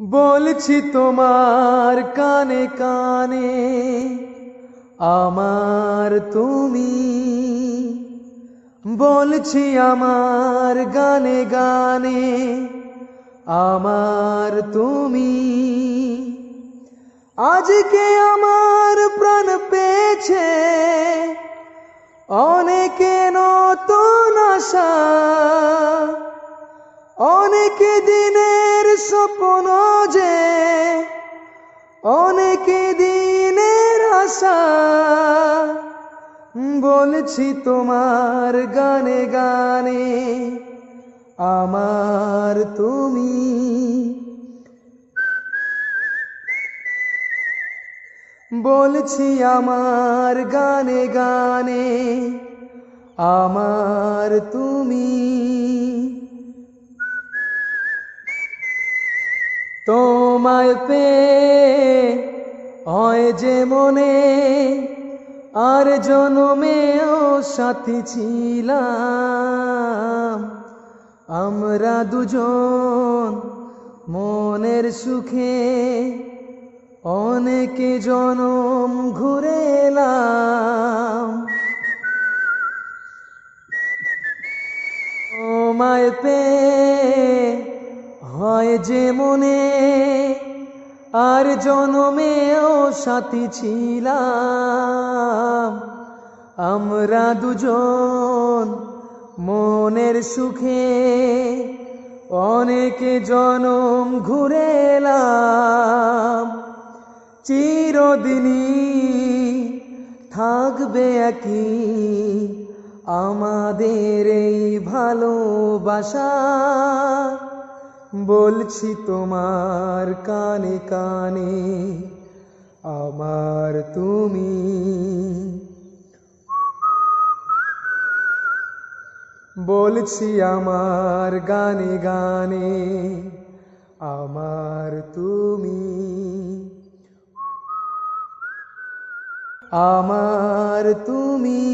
বলছি তোমার কানে কানে, আমার তুমি। বলছি আমার গানে গানে, আমার তুমি। আজকে আমার প্রাণ পেয়েছে, অনেকে নতুন আশা, অনেকে দিনের স্বপ্ন যে অনেক দিনের আশা, বলছি তোমার গানে গানে, আমার তুমি। বলছি আমার গানে গানে, আমার তুমি। তোমায় পে হয় যে মনে, আর জনমেও সাথী ছিলাম। আমরা দুজন মনের সুখে অনেকে জনম ঘুরে এলাম। তোমায় পে হয় যে মনে আর জনমেও সাথী ছিলাম। আমরা দুজন মনের সুখে অনেকে জনম ঘুরে এলাম। চিরদিনই থাকবে একই আমাদের এই ভালোবাসা। বলছি তোমার কানে কানে আমার তুমি। বলছি আমার গানে গানে আমার তুমি। আমার তুমি।